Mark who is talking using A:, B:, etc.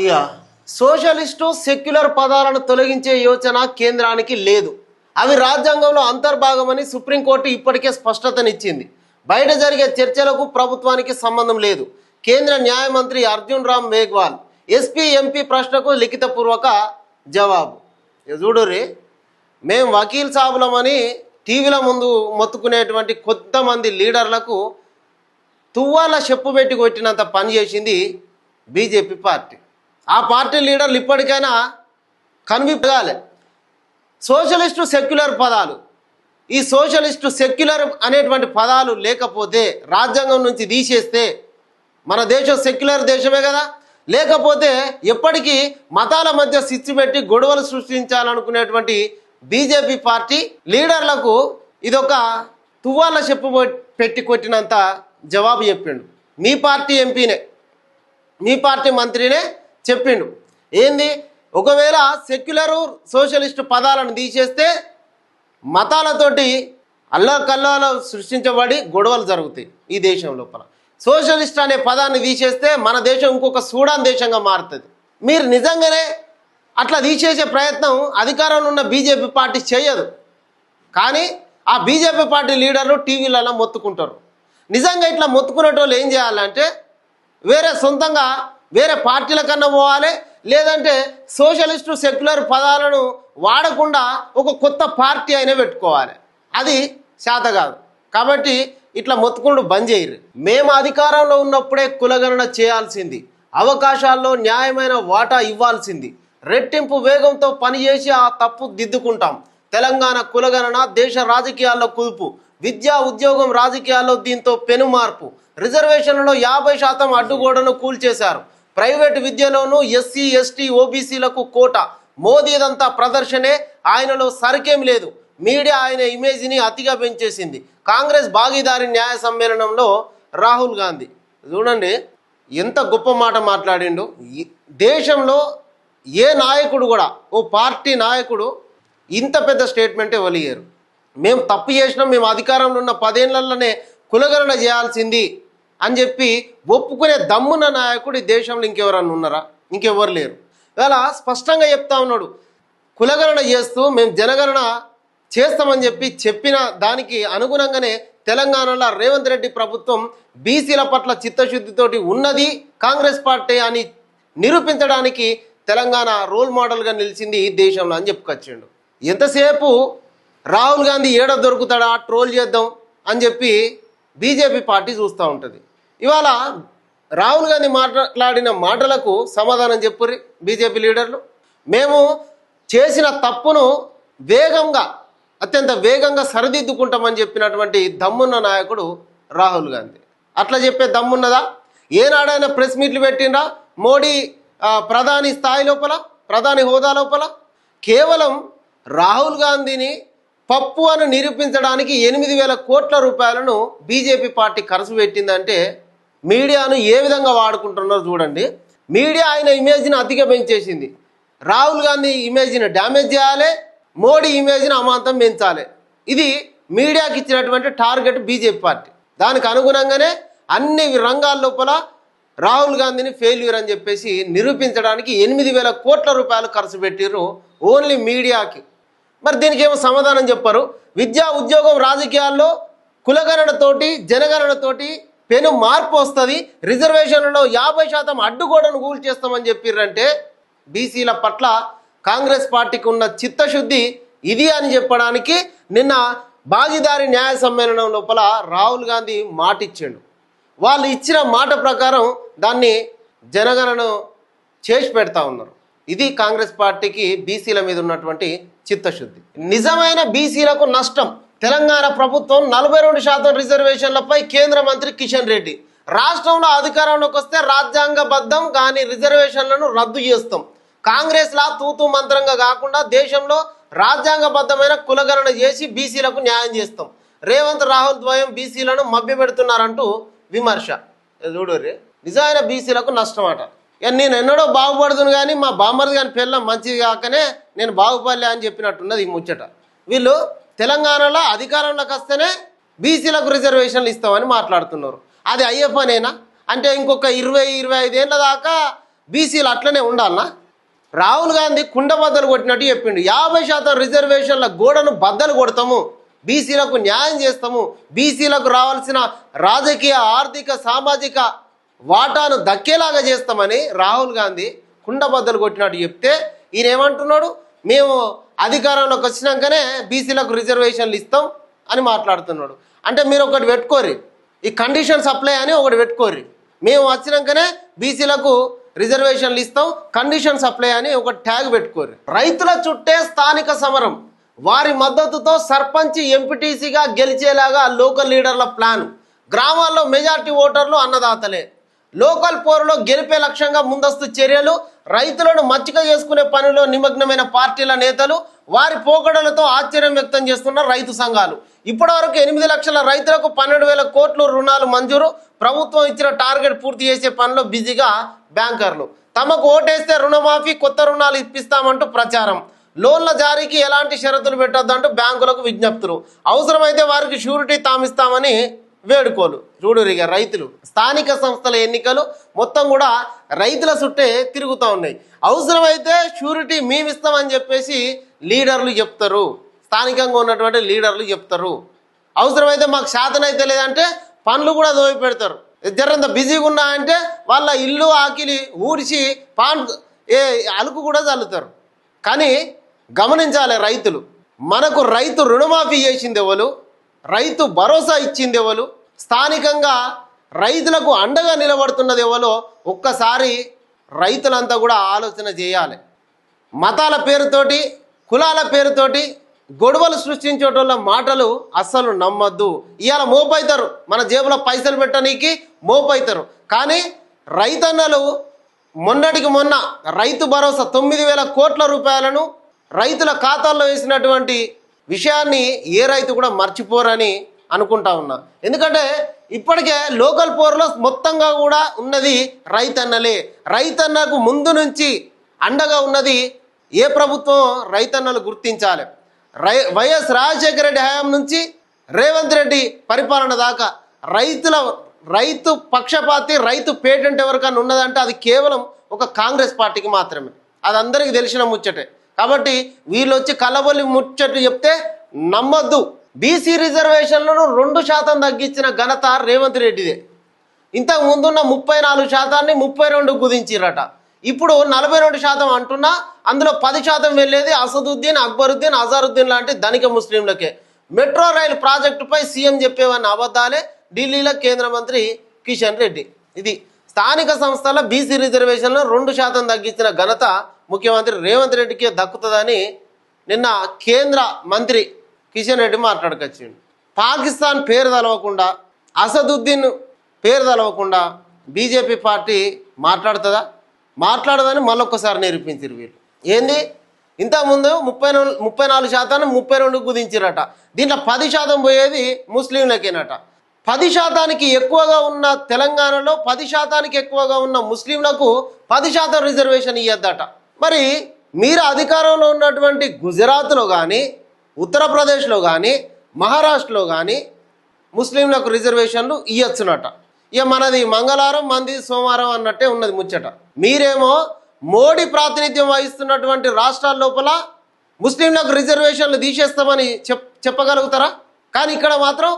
A: ఇక socialist secular పదాలను తొలగించే యోచన కేంద్రానికి లేదు. అవి రాజ్యాంగంలో అంతర్భాగమని సుప్రీంకోర్టు ఇప్పటికే స్పష్టతనిచ్చింది. బయట జరిగే చర్చలకు ప్రభుత్వానికి సంబంధం లేదు. కేంద్ర న్యాయమంత్రి అర్జున్ రామ్ మేఘ్వాల్ ఎస్పీ ఎంపీ ప్రశ్నకు లిఖితపూర్వక జవాబు. ఇక మేము వకీల్ సాబులమని టీవీల ముందు మొత్తుకునేటువంటి కొంతమంది లీడర్లకు తువ్వాల చెప్పు పెట్టి కొట్టినంత పని చేసింది బీజేపీ పార్టీ. ఆ పార్టీ లీడర్లు ఇప్పటికైనా కన్విప్గాలే సోషలిస్టు సెక్యులర్ పదాలు. ఈ సోషలిస్టు సెక్యులర్ అనేటువంటి పదాలు లేకపోతే రాజ్యాంగం నుంచి తీసేస్తే మన దేశం సెక్యులర్ దేశమే కదా. లేకపోతే ఎప్పటికీ మతాల మధ్య సిచ్చు పెట్టి గొడవలు సృష్టించాలనుకునేటువంటి బీజేపీ పార్టీ లీడర్లకు ఇదొక తువ్వాల చెప్పు పెట్టి కొట్టినంత జవాబు చెప్పిండు. మీ పార్టీ ఎంపీనే. మీ పార్టీ మంత్రినే చెప్పిండు. ఏంది? ఒకవేళ సెక్యులరు సోషలిస్టు పదాలను తీసేస్తే మతాలతోటి అల్లకల్లాలు సృష్టించబడి గొడవలు జరుగుతాయి ఈ దేశం లోపల. సోషలిస్ట్ అనే పదాన్ని తీసేస్తే మన దేశం ఇంకొక సూడాన్ దేశంగా మారుతుంది. మీరు నిజంగానే అట్లా తీసేసే ప్రయత్నం అధికారంలో ఉన్న బీజేపీ పార్టీ చేయదు. కానీ ఆ బీజేపీ పార్టీ లీడర్లు టీవీలలో మొత్తుకుంటారు. నిజంగా ఇట్లా మొత్తుకునేటోళ్ళు ఏం చేయాలంటే వేరే సొంతంగా వేరే పార్టీల కన్నా పోవాలి లేదంటే సోషలిస్టు సెక్యులర్ పదాలను వాడకుండా ఒక కొత్త పార్టీ అయినా పెట్టుకోవాలి. అది శాత కాదు. కాబట్టి ఇట్లా మొత్తుకుంటూ బంద్ చేయరు. మేము అధికారంలో ఉన్నప్పుడే కులగణన చేయాల్సింది. అవకాశాల్లో న్యాయమైన వాటా ఇవ్వాల్సింది. రెట్టింపు వేగంతో పనిచేసి ఆ తప్పు దిద్దుకుంటాం. తెలంగాణ కులగణన దేశ రాజకీయాల్లో కుదుపు. విద్యా ఉద్యోగం రాజకీయాల్లో దీంతో పెను మార్పు రిజర్వేషన్లలో యాభై శాతం అడ్డుగోడను కూల్చేశారు. ప్రైవేటు విద్యలోనూ ఎస్సీ ఎస్టీ ఓబీసీలకు కోట. మోదీదంతా ప్రదర్శనే ఆయనలో సరికేం లేదు. మీడియా ఆయన ఇమేజ్ని అతిగా పెంచేసింది. కాంగ్రెస్ భాగీదారి న్యాయ సమ్మేళనంలో రాహుల్ గాంధీ. చూడండి ఎంత గొప్ప మాట మాట్లాడిండు. దేశంలో ఏ నాయకుడు కూడా ఓ పార్టీ నాయకుడు ఇంత పెద్ద స్టేట్మెంట్ ఇవ్వలేరు మేము తప్పు చేసినాం మేము అధికారంలో ఉన్న పదేళ్ళలోనే కులగణన చేయాల్సింది అని చెప్పి ఒప్పుకునే దమ్మున నాయకుడు ఈ దేశంలో ఇంకెవరన్నా ఉన్నారా? ఇంకెవరు లేరు. ఇలా స్పష్టంగా చెప్తా ఉన్నాడు. కులగణన చేస్తూ మేము జనగణన చేస్తామని చెప్పి చెప్పిన దానికి అనుగుణంగానే తెలంగాణలో రేవంత్ రెడ్డి ప్రభుత్వం బీసీల పట్ల చిత్తశుద్ధితోటి ఉన్నది. కాంగ్రెస్ పార్టీ అని నిరూపించడానికి తెలంగాణ రోల్ మోడల్గా నిలిచింది ఈ దేశంలో అని చెప్పుకొచ్చిండు. ఎంతసేపు రాహుల్ గాంధీ ఏడ దొరుకుతాడా? ట్రోల్ చేద్దాం అని చెప్పి బీజేపీ పార్టీ చూస్తూ ఉంటుంది. ఇవాళ రాహుల్ గాంధీ మాట్లాడిన మాటలకు సమాధానం చెప్పుర్రి బీజేపీ లీడర్లు. మేము చేసిన తప్పును వేగంగా అత్యంత వేగంగా సరిదిద్దుకుంటామని చెప్పినటువంటి దమ్మున్న నాయకుడు రాహుల్ గాంధీ. అట్లా చెప్పే దమ్మున్నదా? ఏనాడైనా ప్రెస్ మీట్లు పెట్టిండ్రా? మోడీ ప్రధాని స్థాయి లోపల ప్రధాని హోదా లోపల? కేవలం రాహుల్ గాంధీని పప్పు అని నిరూపించడానికి ఎనిమిది వేల కోట్ల రూపాయలను బీజేపీ పార్టీ ఖర్చు పెట్టిందంటే మీడియాను ఏ విధంగా వాడుకుంటున్నారో చూడండి. మీడియా ఆయన ఇమేజ్ని అతిగా పెంచేసింది. రాహుల్ గాంధీ ఇమేజ్ని డ్యామేజ్ చేయాలి మోడీ ఇమేజ్ని అమాంతం పెంచాలి. ఇది మీడియాకి ఇచ్చినటువంటి టార్గెట్ బీజేపీ పార్టీ. దానికి అనుగుణంగానే అన్ని రంగాల లోపల రాహుల్ గాంధీని ఫెయిల్యూర్ అని చెప్పేసి నిరూపించడానికి ఎనిమిది వేల కోట్ల రూపాయలు ఖర్చు పెట్టిర్రు ఓన్లీ మీడియాకి. మరి దీనికి ఏమో సమాధానం చెప్పారు. విద్యా ఉద్యోగం రాజకీయాల్లో కులగణనతోటి జనగణనతోటి పెను మార్పు వస్తుంది. రిజర్వేషన్లలో యాభై శాతం అడ్డుగోడను కూల్ చేస్తామని చెప్పిర్రంటే బీసీల పట్ల కాంగ్రెస్ పార్టీకి ఉన్న చిత్తశుద్ధి ఇది అని చెప్పడానికి నిన్న భాగీదారి న్యాయ సమ్మేళనం లోపల రాహుల్ గాంధీ మాట ఇచ్చిండు వాళ్ళు ఇచ్చిన మాట ప్రకారం దాన్ని జనగణను చేసి పెడతా ఉన్నారు. ఇది కాంగ్రెస్ పార్టీకి బీసీల మీద ఉన్నటువంటి చిత్తశుద్ధి. నిజమైన బీసీలకు నష్టం. తెలంగాణ ప్రభుత్వం నలభై రెండు శాతం రిజర్వేషన్లపై కేంద్ర మంత్రి కిషన్ రెడ్డి. రాష్ట్రంలో అధికారంలోకి వస్తే రాజ్యాంగబద్ధం కానీ రిజర్వేషన్లను రద్దు చేస్తాం. కాంగ్రెస్ లా మంత్రంగా కాకుండా దేశంలో రాజ్యాంగబద్ధమైన కులగణన చేసి బీసీలకు న్యాయం చేస్తాం. రేవంత్ రాహుల్ ద్వయం బీసీలను మభ్యపెడుతున్నారంటూ విమర్శ. చూడరే నిజమైన బీసీలకు నష్టం అట ఇక నేను ఎన్నడో బాగుపడుతును కానీ మా బామ్మర్ది కానీ పిల్ల మంచిది కాకనే నేను బాగుపడలే అని చెప్పినట్టున్నది ఈ ముచ్చట. వీళ్ళు తెలంగాణలో అధికారంలోకి వస్తేనే బీసీలకు రిజర్వేషన్లు ఇస్తామని మాట్లాడుతున్నారు. అది అయ్యే పనేనా అంటే ఇంకొక ఇరవై ఇరవై ఐదేళ్ళ దాకా బీసీలు అట్లనే ఉండాలనా? రాహుల్ గాంధీ కుండ బద్దలు కొట్టినట్టు చెప్పిండు. యాభై శాతం రిజర్వేషన్ల గోడను బద్దలు కొడతాము. బీసీలకు న్యాయం చేస్తాము. బీసీలకు రావాల్సిన రాజకీయ ఆర్థిక సామాజిక వాటాను దక్కేలాగా చేస్తామని రాహుల్ గాంధీ కుండ బద్దలు కొట్టినట్టు చెప్తే ఈయన ఏమంటున్నాడు మేము అధికారంలోకి వచ్చినాకనే బీసీలకు రిజర్వేషన్లు ఇస్తాం అని మాట్లాడుతున్నాడు. అంటే మీరు ఒకటి పెట్టుకోరి ఈ కండిషన్ సప్లై అని ఒకటి పెట్టుకోరి మేము వచ్చినాకనే బీసీలకు రిజర్వేషన్లు ఇస్తాం కండిషన్ సప్లై అని ఒక ట్యాగ్ పెట్టుకోరు రైతుల చుట్టే స్థానిక సమరం. వారి మద్దతుతో సర్పంచ్ ఎంపీటీసీగా గెలిచేలాగా లోకల్ లీడర్ల ప్లాన్ గ్రామాల్లో మెజార్టీ ఓటర్లు అన్నదాతలే. లోకల్ పోరులో గెలిపే లక్ష్యంగా ముందస్తు చర్యలు రైతులను మచ్చిక చేసుకునే పనిలో నిమగ్నమైన పార్టీల నేతలు వారి పోకడలతో ఆశ్చర్యం వ్యక్తం చేస్తున్న రైతు సంఘాలు. ఇప్పటివరకు ఎనిమిది లక్షల రైతులకు పన్నెండు వేల కోట్లు రుణాలు మంజూరు ప్రభుత్వం ఇచ్చిన టార్గెట్ పూర్తి చేసే పనిలో బిజీగా బ్యాంకర్లు. తమకు ఓటేస్తే రుణమాఫీ కొత్త రుణాలు ఇప్పిస్తామంటూ ప్రచారం. లోన్ల జారీకి ఎలాంటి షరతులు పెట్టొద్దంటూ బ్యాంకులకు విజ్ఞప్తులు. అవసరమైతే వారికి షూరిటీ తామిస్తామని వేడుకోలు. చూడురిగా రైతులు. స్థానిక సంస్థల ఎన్నికలు మొత్తం కూడా రైతుల చుట్టే తిరుగుతూ ఉన్నాయి. అవసరమైతే షూరిటీ మేమిస్తామని చెప్పేసి లీడర్లు చెప్తారు. స్థానికంగా ఉన్నటువంటి లీడర్లు చెప్తారు. అవసరమైతే మాకు శాతం అయితే లేదంటే పనులు కూడా దోవి పెడతారు జరంత బిజీగా ఉన్నా అంటే వాళ్ళ ఇల్లు ఆకిలి ఊడిచి పాన్ ఏ అలుకు కూడా చల్లుతారు. కానీ గమనించాలి రైతులు. మనకు రైతు రుణమాఫీ చేసింది ఎవరు? రైతు భరోసా ఇచ్చింది ఎవరు? స్థానికంగా రైతులకు అండగా నిలబడుతున్నది ఎవరో ఒక్కసారి రైతులంతా కూడా ఆలోచన చేయాలి. మతాల పేరుతోటి కులాల పేరుతోటి గొడవలు సృష్టించేటోళ్ళ మాటలు అస్సలు నమ్మద్దు. ఇవాళ మోపైతారు. మన జేబులో పైసలు పెట్టనీకి మోపైతారు. కానీ రైతన్నలు మొన్నటికి మొన్న రైతు భరోసా తొమ్మిది వేల కోట్ల రూపాయలను రైతుల ఖాతాల్లో వేసినటువంటి విషయాన్ని ఏ రైతు కూడా మర్చిపోరని అనుకుంటా ఉన్నా. ఎందుకంటే ఇప్పటికే లోకల్ పోర్లో మొత్తంగా కూడా ఉన్నది రైతన్నలే. రైతన్నకు ముందు నుంచి అండగా ఉన్నది ఏ ప్రభుత్వం రైతన్నలు గుర్తించాలి. రై వైఎస్ రాజశేఖర రెడ్డి హయాం నుంచి రేవంత్ రెడ్డి పరిపాలన దాకా రైతుల రైతు పక్షపాతి రైతు పేటెంట్ ఎవరికైనా ఉన్నదంటే అది కేవలం ఒక కాంగ్రెస్ పార్టీకి మాత్రమే. అది అందరికీ తెలిసిన ముచ్చటే. కాబట్టి వీళ్ళు వచ్చి కలబొల్లి ముచ్చట్లు చెప్తే నమ్మొద్దు. బీసీ రిజర్వేషన్లను రెండు శాతం తగ్గించిన ఘనత రేవంత్ రెడ్డిదే. ఇంతకు ముందున్న ముప్పై నాలుగు శాతాన్ని ముప్పై రెండు కుదించిరట ఇప్పుడు నలభై రెండు శాతం అంటున్నా అందులో పది శాతం వెళ్ళేది అసదుద్దీన్ అక్బరుద్దీన్ అజారుద్దీన్ లాంటి ధనిక ముస్లింలకే. మెట్రో రైలు ప్రాజెక్టుపై సీఎం చెప్పేవన్న అబద్ధాలే ఢిల్లీలో కేంద్ర మంత్రి కిషన్ రెడ్డి. ఇది స్థానిక సంస్థల బీసీ రిజర్వేషన్లో రెండు శాతం తగ్గించిన ఘనత ముఖ్యమంత్రి రేవంత్ రెడ్డికే దక్కుతుందని నిన్న కేంద్ర మంత్రి కిషన్ రెడ్డి మాట్లాడుకొచ్చిండు. పాకిస్తాన్ పేరు తలవకుండా అసదుద్దీన్ పేరు తలవకుండా బీజేపీ పార్టీ మాట్లాడుతుందా? మాట్లాడదని మళ్ళొక్కసారి నిరూపించారు వీళ్ళు. ఏంది? ఇంతకుముందు ముప్పై నాలుగు ముప్పై నాలుగు శాతాన్ని ముప్పై రెండు కుదించారట. దీంట్లో పది శాతం పోయేది ముస్లింలకేనట. పది శాతానికి ఎక్కువగా ఉన్న తెలంగాణలో పది శాతానికి ఎక్కువగా ఉన్న ముస్లింలకు పది శాతం రిజర్వేషన్ ఇవ్వద్దట మరి మీరు అధికారంలో ఉన్నటువంటి గుజరాత్లో కానీ ఉత్తరప్రదేశ్లో కానీ మహారాష్ట్రలో కానీ ముస్లింలకు రిజర్వేషన్లు ఇయ్యొచ్చునట. ఇక మనది మంగళవారం మంది సోమవారం అన్నట్టే ఉన్నది ముచ్చట. మీరేమో మోడీ ప్రాతినిధ్యం వహిస్తున్నటువంటి రాష్ట్రాల లోపల ముస్లింలకు రిజర్వేషన్లు తీసేస్తామని చెప్ చెప్పగలుగుతారా? కానీ ఇక్కడ మాత్రం